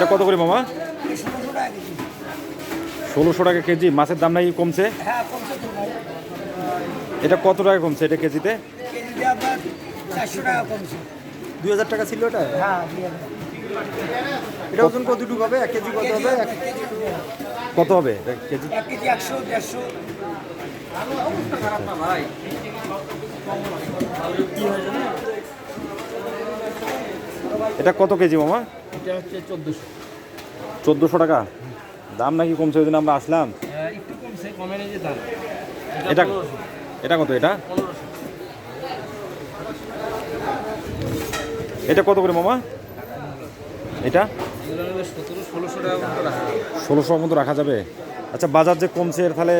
এটা কত করে মামা? ষোলোশো টাকা কেজি মাছের দাম নাকি কমছে? হ্যাঁ কমছে তো ভাই। এটা কত টাকা কমছে এটা কেজিতে? কেজিতে টাকা কমছে। দুই হাজার টাকা ছিল এটা? হ্যাঁ। এটা ওজন কতটুকু হবে? এক কেজি কত হবে। কত হবে কেজি? কেজি একশো দেড়শো। এটা কত কেজি মামা? এটা হচ্ছে চোদ্দোশো। চোদ্দোশো টাকা? দাম নাকি কমছে? ওই দিন আমরা আসলাম। একটু কমছে কমে নেই যে দাম। এটা এটা কত এটা? এটা কত করে মামা? এটা? ষোলোশো টাকা মতো রাখা যাবে। আচ্ছা বাজার যে কমছে এর তাহলে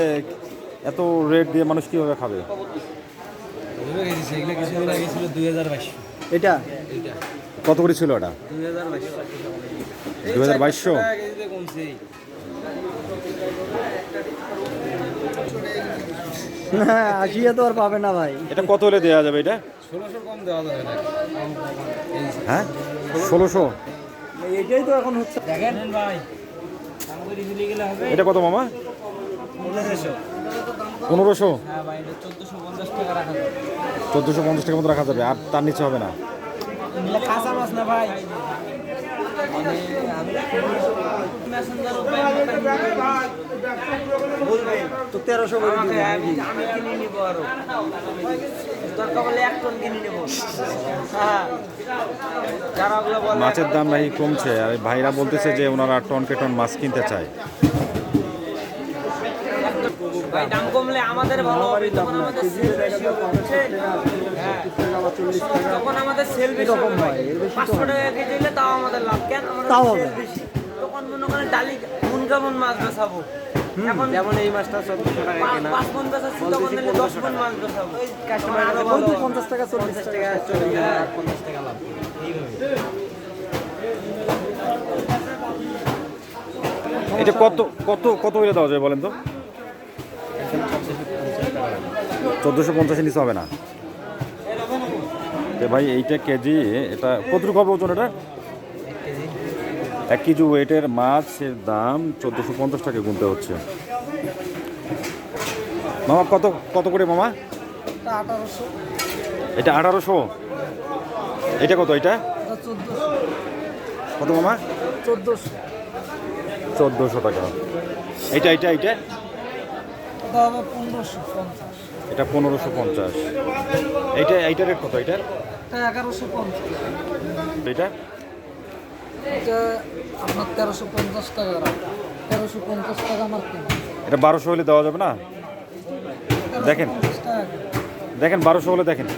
এত রেট দিয়ে মানুষ কীভাবে খাবে? এটা? এইটা কত করে ছিল এটা? দু হাজার বাইশশো? কমছে হ্যাঁ আসিয়া তো আর পাবে না ভাই। এটা কত হলে দেওয়া যাবে এটা? ষোলোশো কম দেওয়া যাবে না। হ্যাঁ? ষোলোশো? এটাই তো এখন হচ্ছে। দেখেন ভাই আমাদের ইজিলি গেলে হবে। এটা কত মামা? পনেরোশো। হ্যাঁ ভাই এটা চোদ্দোশো পঞ্চাশ টাকা চোদ্দোশো মতো রাখা যাবে আর তার নিচে হবে না? কাঁচা মাছ না ভাই? আমি মেসেঞ্জার উপায় বলবেন তো তেরোশো আমি কিনে নিব আরও। হ্যাঁ। যারা ওগুলো বলে মাছের দাম নাকি কমছে। আর ভাইরা বলতেছে যে ওনারা টনকে টন মাছ কিনতে চায়। ভাই দাম কমলে আমাদের ভালো হবে তখন আমাদের হ্যাঁ চল্লিশ টাকা তখন আমাদের সেল বেশি এরকম হয়, এর বেশি তো পাঁচশো টাকা কেজি হলে তাও আমাদের লাভ। কেন? আমাদের তাও সেল হবে। বেশি। তখন মনে করেন ডালি মন কেমন মাছ বেচাবো? এখন যেমন এই মাছটা চোদ্দশো টাকা কেনা। পাঁচ মন বেচাচ্ছি তখন দিলে দশ মন মাছ বেচাবো। কাস্টমার ওই তো পঞ্চাশ টাকা চল্লিশ টাকা চল্লিশ টাকা পঞ্চাশ টাকা লাভ। এটা কত কত কত হলে দেওয়া যায় বলেন তো? চোদ্দোশো পঞ্চাশের নিচে হবে না। তো ভাই এইটা কেজি এটা কতটুকু হবে ওজন এটা? এক কেজি ওয়েটের মাছের দাম চোদ্দোশো পঞ্চাশ টাকা গুনতে হচ্ছে। মামা কত কত করে মামা? এটা আঠারোশো। এটা কত এটা? কত মামা? চোদ্দোশো। চোদ্দোশো টাকা। এটা এটা এটা? পনেরোশো পঞ্চাশ। এটা পনেরোশো পঞ্চাশ। এইটা এইটা রেট কত? এটা এটা এগারোশো পঞ্চাশ। এটা আপনার তেরোশো পঞ্চাশ টাকা তেরোশো পঞ্চাশ টাকা আমার এটা বারোশো হলে দেওয়া যাবে না? দেখেন। দেখেন বারোশো হলে দেখেন।